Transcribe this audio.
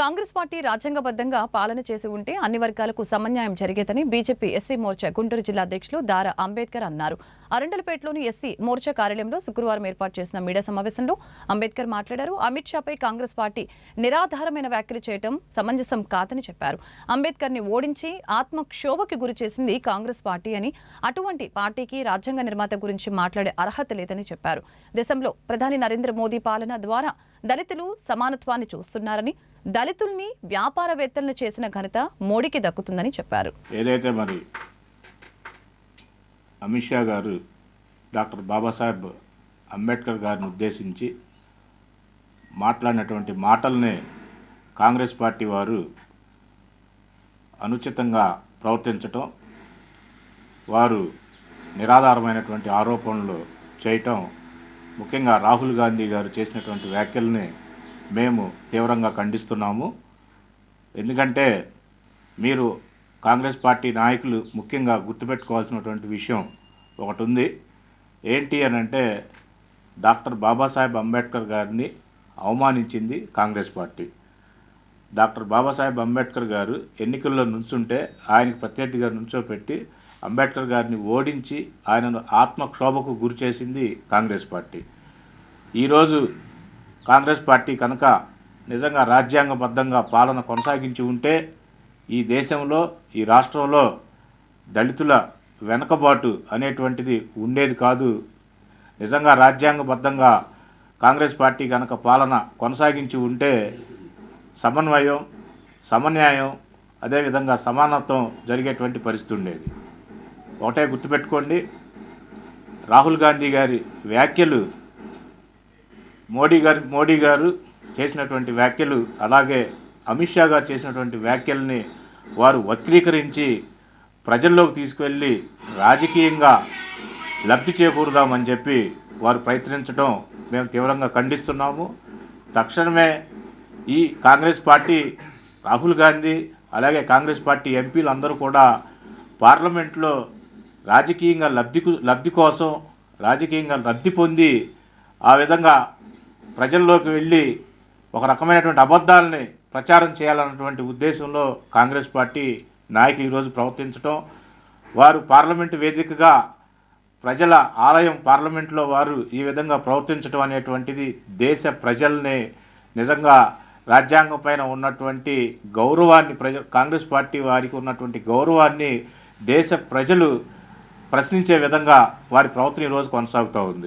Congress party రాజ్యాంగబద్ధంగా పాలన చేసి ఉంటే అన్ని వర్గాలకు సమన్యాయం జరిగేదని బీజేపీ ఎస్సీ మోర్చా గుంటూరు జిల్లా అధ్యక్షులు దారా అంబేద్కర్ అన్నారు. అరండలపేటలోని ఎస్సీ మోర్చా కార్యాలయంలో శుక్రవారం ఏర్పాటు చేసిన మీడియా సమావేశంలో అంబేద్కర్ మాట్లాడారు. అమిత్ షాపై కాంగ్రెస్ పార్టీ నిరాధారమైన వ్యాఖ్యలు చేయడం సమంజసం కాదని చెప్పారు. అంబేద్కర్ని ఓడించి ఆత్మక్షోభకి గురి చేసింది కాంగ్రెస్ పార్టీ అని అటువంటి పార్టీకి రాజ్యాంగ నిర్మాత గురించి మాట్లాడే అర్హత లేదని చెప్పారు. దేశంలో ప్రధాని నరేంద్ర మోదీ పాలన ద్వారా దళితులు సమానత్వాన్ని చూస్తున్నారని దళితుల్ని వ్యాపారవేత్తలను చేసిన ఘనత మోడీకి దక్కుతుందని చెప్పారు. ఏదైతే మరి అమిత్ షా గారు డాక్టర్ బాబాసాహెబ్ అంబేద్కర్ గారిని ఉద్దేశించి మాట్లాడినటువంటి మాటలనే కాంగ్రెస్ పార్టీ వారు అనుచితంగా ప్రవర్తించటం వారు నిరాధారమైనటువంటి ఆరోపణలు చేయటం ముఖ్యంగా రాహుల్ గాంధీ గారు చేసినటువంటి వ్యాఖ్యల్ని మేము తీవ్రంగా ఖండిస్తున్నాము. ఎందుకంటే మీరు కాంగ్రెస్ పార్టీ నాయకులు ముఖ్యంగా గుర్తుపెట్టుకోవాల్సినటువంటి విషయం ఒకటి ఉంది ఏంటి అని అంటే డాక్టర్ బాబాసాహెబ్ అంబేద్కర్ గారిని అవమానించింది Congress party. Doctor Babasaheb Ambedkar గారు ఎన్నికల్లో నుంచుంటే ఆయనకు ప్రత్యర్థిగా నుంచోపెట్టి అంబేద్కర్ గారిని ఓడించి ఆయనను ఆత్మక్షోభకు గురి చేసింది కాంగ్రెస్ పార్టీ. ఈరోజు కాంగ్రెస్ పార్టీ కనుక నిజంగా రాజ్యాంగబద్ధంగా పాలన కొనసాగించి ఉంటే ఈ దేశంలో ఈ రాష్ట్రంలో దళితుల వెనకబాటు అనేటువంటిది ఉండేది కాదు. నిజంగా రాజ్యాంగబద్ధంగా కాంగ్రెస్ పార్టీ కనుక పాలన కొనసాగించి ఉంటే సమన్వయం సమన్యాయం అదేవిధంగా సమానత్వం జరిగేటువంటి పరిస్థితి ఉండేది. ఒకటే గుర్తుపెట్టుకోండి రాహుల్ గాంధీ గారి వ్యాఖ్యలు మోడీ గారు మోడీ గారు చేసినటువంటి వ్యాఖ్యలు అలాగే అమిత్ షా గారు చేసినటువంటి వ్యాఖ్యల్ని వారు వక్రీకరించి ప్రజల్లోకి తీసుకువెళ్ళి రాజకీయంగా లబ్ధి చేకూరుదామని చెప్పి వారు ప్రయత్నించడం మేము తీవ్రంగా ఖండిస్తున్నాము. తక్షణమే ఈ కాంగ్రెస్ పార్టీ రాహుల్ గాంధీ అలాగే కాంగ్రెస్ పార్టీ ఎంపీలు అందరూ కూడా పార్లమెంట్లో రాజకీయంగా లబ్ధి లబ్ధి కోసం రాజకీయంగా లబ్ధి పొంది ఆ విధంగా ప్రజల్లోకి వెళ్ళి ఒక రకమైనటువంటి అబద్ధాలని ప్రచారం చేయాలన్నటువంటి ఉద్దేశంలో కాంగ్రెస్ పార్టీ నాయకులు ఈరోజు ప్రవర్తించడం వారు పార్లమెంటు వేదికగా ప్రజల ఆలయం పార్లమెంట్లో వారు ఈ విధంగా ప్రవర్తించడం అనేటువంటిది దేశ ప్రజల్ని నిజంగా రాజ్యాంగం పైన ఉన్నటువంటి గౌరవాన్ని ప్రజ కాంగ్రెస్ పార్టీ వారికి ఉన్నటువంటి గౌరవాన్ని దేశ ప్రజలు ప్రశ్నించే విధంగా వారి ప్రవర్తన ఈరోజు కొనసాగుతూ ఉంది.